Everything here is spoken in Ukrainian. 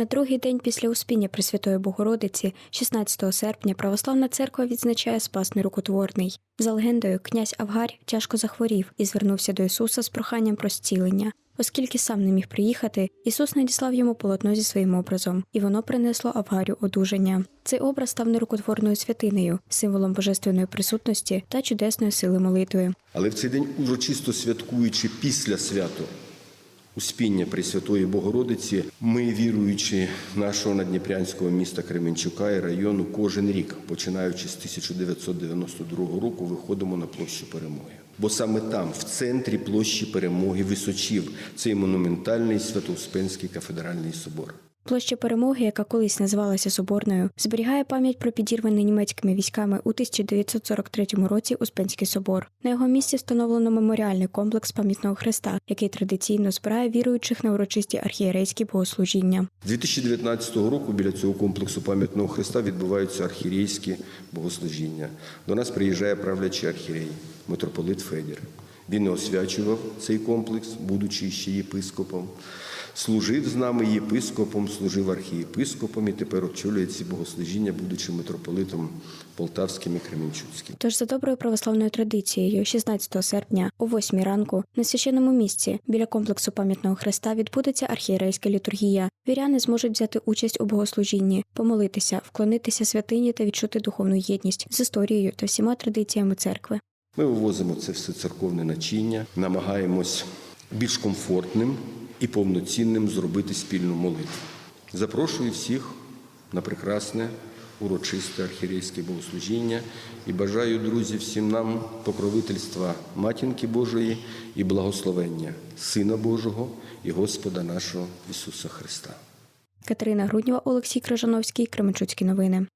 На другий день після успіння Пресвятої Богородиці, 16 серпня, православна церква відзначає Спас Нерукотворний. За легендою, князь Авгарь тяжко захворів і звернувся до Ісуса з проханням про зцілення. Оскільки сам не міг приїхати, Ісус надіслав йому полотно зі своїм образом, і воно принесло Авгарю одужання. Цей образ став нерукотворною святинею, символом божественної присутності та чудесної сили молитви. Але в цей день, урочисто святкуючи після свято Успіння Пресвятої Богородиці, ми, віруючи нашого надніпрянського міста Кременчука і району, кожен рік, починаючи з 1992 року, виходимо на площу перемоги. Бо саме там, в центрі площі перемоги, височів цей монументальний Свято-Успенський кафедральний собор. Площа перемоги, яка колись називалася Соборною, зберігає пам'ять про підірваний німецькими військами у 1943 році Успенський собор. На його місці встановлено меморіальний комплекс пам'ятного хреста, який традиційно збирає віруючих на урочисті архієрейські богослужіння. З 2019 року біля цього комплексу пам'ятного хреста відбуваються архірейські богослужіння. До нас приїжджає правлячий архірей, митрополит Федір. Він освячував цей комплекс, будучи ще єпископом. Служив з нами єпископом, служив архієпископом і тепер очолює ці богослужіння, будучи митрополитом Полтавським і Кременчуцьким. Тож за доброю православною традицією, 16 серпня о 8 ранку на священному місці біля комплексу пам'ятного хреста відбудеться архієрейська літургія. Віряни зможуть взяти участь у богослужінні, помолитися, вклонитися святині та відчути духовну єдність з історією та всіма традиціями церкви. Ми вивозимо це все церковне начиння, намагаємось більш комфортним і повноцінним зробити спільну молитву. Запрошую всіх на прекрасне урочисте архірейське богослужіння і бажаю, друзі, всім нам покровительства Матінки Божої і благословення Сина Божого і Господа нашого Ісуса Христа. Катерина Груднєва, Олексій Крижановський, Кременчуцькі новини.